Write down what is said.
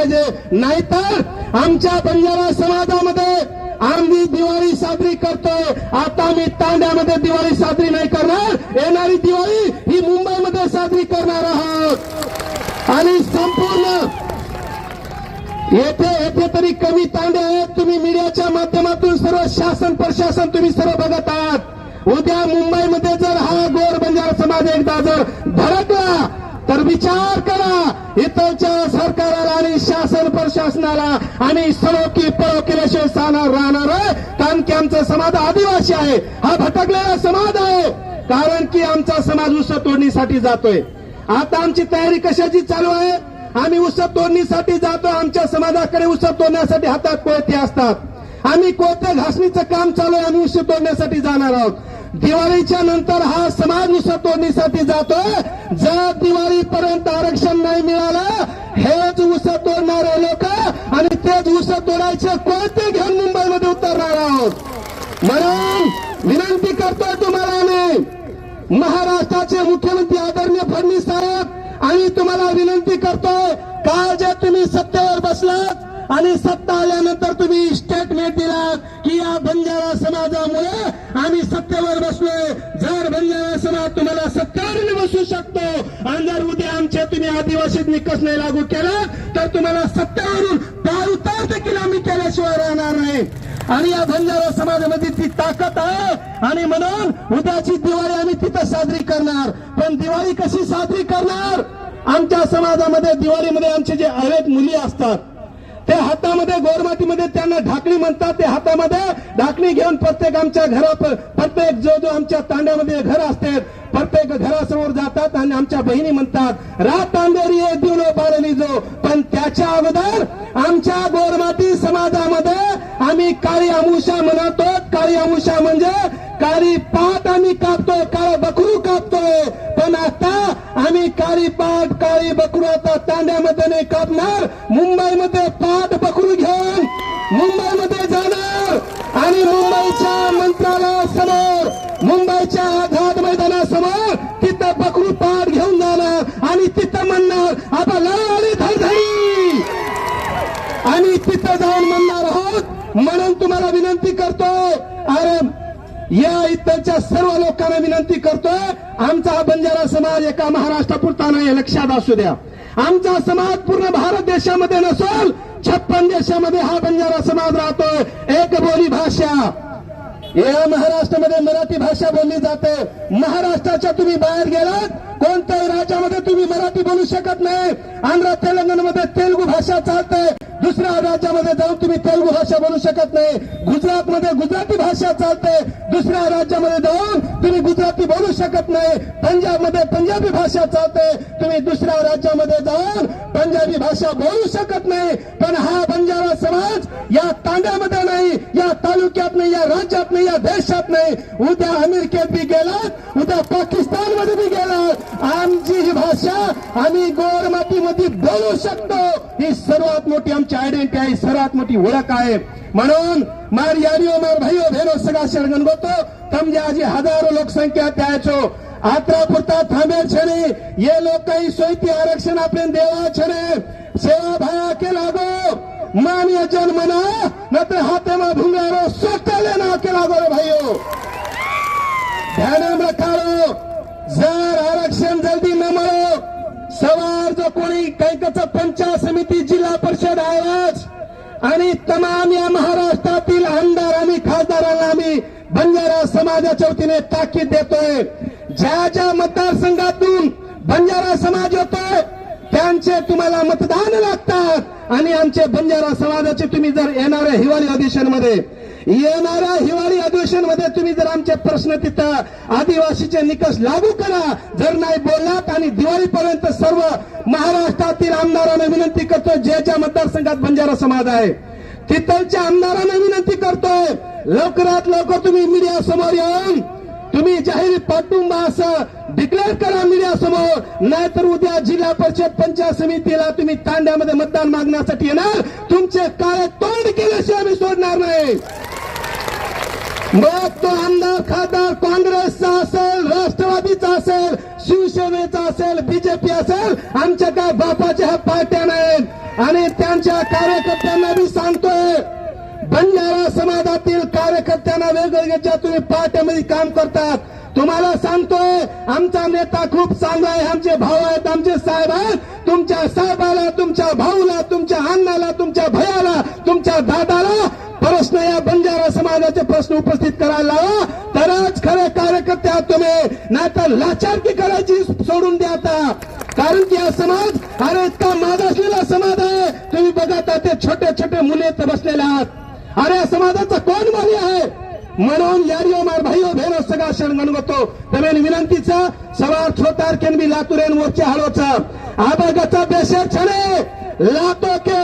पाहिजे. नाहीतर आमच्या बंजारा समाजामध्ये आम्ही दिवाळी साजरी करतोय. आता मी तांड्यामध्ये दिवाळी साजरी नाही करणार. येणारी दिवाळी ही मुंबईमध्ये साजरी करणार आहोत. आणि संपूर्ण येथे येथे तरी कमी तांडे आहेत. तुम्ही मीडियाच्या माध्यमातून सर्व शासन प्रशासन तुम्ही सर्व बघत आहात. उद्या मुंबईमध्ये जर हा गोर बंजारा समाज एकदा जर धडकला तर विचार करा. इथंच्या सरकारला आणि शासन प्रशासनाला आणि सरो की परो साणार राहणार आहे. कारण की आमचा समाज आदिवासी आहे. हा भटकलेला समाज आहे. कारण की आमचा समाज उस तोडणीसाठी जातोय. आता आमची तयारी कशाची चालू आहे? आम्ही उस तोडणीसाठी जातो आमच्या समाजाकडे उस तोडण्यासाठी हातात कोयते असतात. आम्ही कोयते घासणीचं काम चालू आहे. आम्ही उस तोडण्यासाठी जाणार आहोत. दिवाळीच्या नंतर हा समाज ऊस तोडणीसाठी जातोय. जर दिवाळीपर्यंत आरक्षण नाही मिळालं. हेच उस तोडणारे लोक आणि तेच उस तोडायचे कोणते घेऊन मुंबईमध्ये उतरणार आहोत? म्हणून विनंती करतोय तुम्हाला आम्ही. महाराष्ट्राचे मुख्यमंत्री आदरणीय फडणवीस साहेब आणि तुम्हाला विनंती करतोय काल जे तुम्ही सत्तेवर बसलात आणि सत्ता आल्यानंतर तुम्ही स्टेटमेंट दिलात की या बंजारा समाजामुळे आम्ही सत्तेवर बसलोय. जर समाज तुम्हाला सत्तेवर बसू शकतो. आणि जर उद्या आमच्या तुम्ही आदिवासी निकष नाही लागू केला तर तुम्हाला सत्तेवरून पार उतार देखील आम्ही केल्याशिवाय राहणार नाही. आणि या बंजारा समाजामध्ये ती ताकद आहे. आणि म्हणून उद्याची दिवाळी आम्ही तिथं साजरी करणार. पण दिवाळी कशी साजरी करणार? आमच्या समाजामध्ये दिवाळीमध्ये आमचे जे अवैध मुली असतात हातामध्ये गोरमातीमध्ये त्यांना ढाकणी म्हणतात ते हातामध्ये ढाकणी घेऊन प्रत्येक आमच्या घरात प्रत्येक जो जो आमच्या तांड्यामध्ये घर असते प्रत्येक घरासमोर जातात आणि आमच्या बहिणी म्हणतात रात तांडेरी दिवलो बाळली जो. पण त्याच्या अगोदर आमच्या गोरमाती समाजामध्ये आम्ही काळी अमुषा म्हणतो काळी अमुषा म्हणजे काळी पात आम्ही कापतोय काळ बकरू कापतोय. पण आता आम्ही काळी पाठ काळी बकरू आता तांड्यामध्ये नाही कापणार. मुंबईमध्ये पाठ बकरू घेऊन मुंबईमध्ये जाणार. आणि मुंबईच्या मंत्रालयासमोर मुंबईच्या आझाद मैदानासमोर तिथं बकरू पाठ घेऊन जाणार आणि तिथं म्हणणार आता लढाई धडधडी आणि तिथं जाऊन म्हणणार आहोत म्हणून तुम्हाला विनंती करतो. अरे या इतरच्या सर्व लोकांना विनंती करतोय आमचा हा बंजारा समाज एका महाराष्ट्रापुरता नाही लक्षात असू द्या. आमचा समाज पूर्ण भारत देशामध्ये नसून छप्पन देशामध्ये हा बंजारा समाज राहतोय. एक बोली भाषा. या महाराष्ट्रामध्ये मराठी भाषा बोलली जाते. महाराष्ट्राच्या तुम्ही बाहेर गेलात कोणत्याही राज्यामध्ये तुम्ही मराठी बोलू शकत नाही. आंध्र तेलंगणामध्ये तेलुगू भाषा चालते. दुसऱ्या राज्यामध्ये जाऊन तुम्ही तेलगू भाषा बोलू शकत नाही. गुजरातमध्ये गुजराती भाषा चालते. दुसऱ्या राज्यामध्ये जाऊन तुम्ही गुजराती बोलू शकत नाही. पंजाबमध्ये पंजाबी भाषा चालते. तुम्ही दुसऱ्या राज्यामध्ये जाऊन पंजाबी भाषा बोलू शकत नाही. पण हा बंजारा समाज या तांड्यामध्ये नाही या तालुक्यात नाही या राज्यात नाही या देशात नाही. उद्या अमेरिकेत बी गेलात उद्या पाकिस्तानमध्ये बी गेलात. आमची भाषा आम्ही गोरमातीमध्ये बोलू शकतो. ही सर्वात मोठी आमची आयडेंटिटी आहे सर्वात मोठी ओळख आहे. म्हणून मार यारिओ मार भाईओ भेनो सगळा शरणगण गोतो. तम जी हजारो लोकसंख्या त्याचो. आत्रा पुरता थांबेल छे ये लोक काही सोयती आरक्षण आपले देवा छे सेवा भाया केला गो मान्य जन्मना नत्र हाते मा भुंगारो सोटले ना केला लागो रे भाईओ ध्यान रखा जर आरक्षण जल्दी न मिळालं सवार जो कोणी कैकचा पंचायत समिती जिल्हा परिषद आवाज आणि तमाम या महाराष्ट्रातील आमदार आणि खासदारांना आम्ही बंजारा समाजाच्या वतीने ताकीद देतोय. ज्या ज्या मतदारसंघातून बंजारा समाज येतोय त्यांचे तुम्हाला मतदान लागतात. आणि आमचे बंजारा समाजाचे तुम्ही जर येणाऱ्या हिवाळी अधिवेशनमध्ये येणाऱ्या हिवाळी अधिवेशनमध्ये तुम्ही जर आमचे प्रश्न तिथं आदिवासीचे निकष लागू करा जर नाही बोललात आणि दिवाळीपर्यंत सर्व महाराष्ट्रातील आमदारांना विनंती करतो जे ज्या मतदारसंघात बंजारा समाज आहे तिथलच्या आमदारांना विनंती करतोय लवकरात लवकर तुम्ही मीडिया समोर येऊन तुम्ही जाहीर पाठिंबा असं डिक्लेअर करा मीडिया समोर नाहीतर उद्या जिल्हा परिषद पंचायत समितीला तुम्ही तांड्यामध्ये मतदान मागण्यासाठी येणार तुमचे काळे तोंड केल्याशिवाय आम्ही सोडणार नाही. मग तो आमदार खासदार काँग्रेसचा असेल राष्ट्रवादीचा असेल शिवसेनेचा असेल बीजेपी असेल आमच्या काय बापाच्या ह्या पार्ट्या नाहीत. आणि त्यांच्या कार्यकर्त्यांना मी सांगतोय बंजारा समाजातील कार्यकर्त्यांना वेगवेगळ्या तुम्ही पार्ट्यामध्ये काम करतात. तुम्हाला सांगतोय आमचा नेता खूप चांगला आहे आमचे भाऊ आहेत आमचे साहेब आहेत. तुमच्या साहेबाला तुमच्या भाऊला तुमच्या अण्णाला तुमच्या भयाला तुमच्या दादा प्रश्न या बंजारा समाजाचे प्रश्न उपस्थित करायला लावा तरच खरे कार्यकर्ते आहात तुम्ही. नाहीतर लाचारकी करायची सोडून द्या आता. कारण की हा समाज अरे इतका मागासलेला समाज आहे. तुम्ही बघा ते छोटे छोटे मुले बसलेले आहात. अरे या समाजाचा कोण मारी आहे? म्हणून यारियो मार भाईओ भेनो सगळा क्षण गणगतो. तमेन विनंतीचा सवार छोटार केन बी लातुरेन मोर्चे हळोचा आबागाचा बेशर छणे लातो के